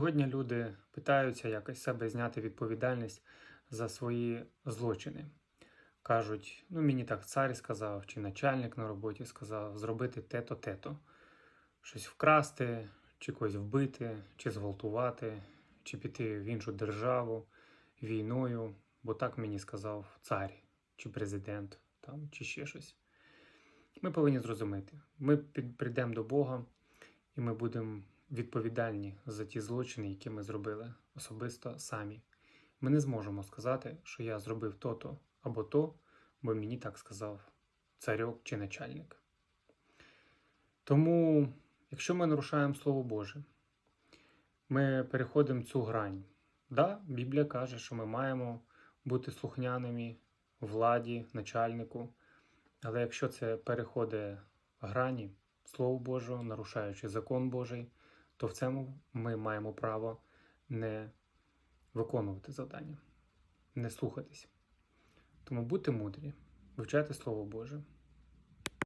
Сьогодні люди питаються якось себе зняти відповідальність за свої злочини. Кажуть, ну мені так цар сказав, чи начальник на роботі сказав зробити те-то, те-то. Щось вкрасти, чи когось вбити, чи зґвалтувати, чи піти в іншу державу війною, бо так мені сказав цар, чи президент, там, чи ще щось. Ми повинні зрозуміти, ми прийдемо до Бога і ми будемо відповідальні за ті злочини, які ми зробили особисто самі. Ми не зможемо сказати, що я зробив то-то або то, бо мені так сказав царьок чи начальник. Тому, якщо ми нарушаємо Слово Боже, ми переходимо цю грань. Да, Біблія каже, що ми маємо бути слухняними владі, начальнику, але якщо це переходить грані Слова Божого, нарушаючи закон Божий, то в цьому ми маємо право не виконувати завдання, не слухатись. Тому будьте мудрі, вивчайте Слово Боже,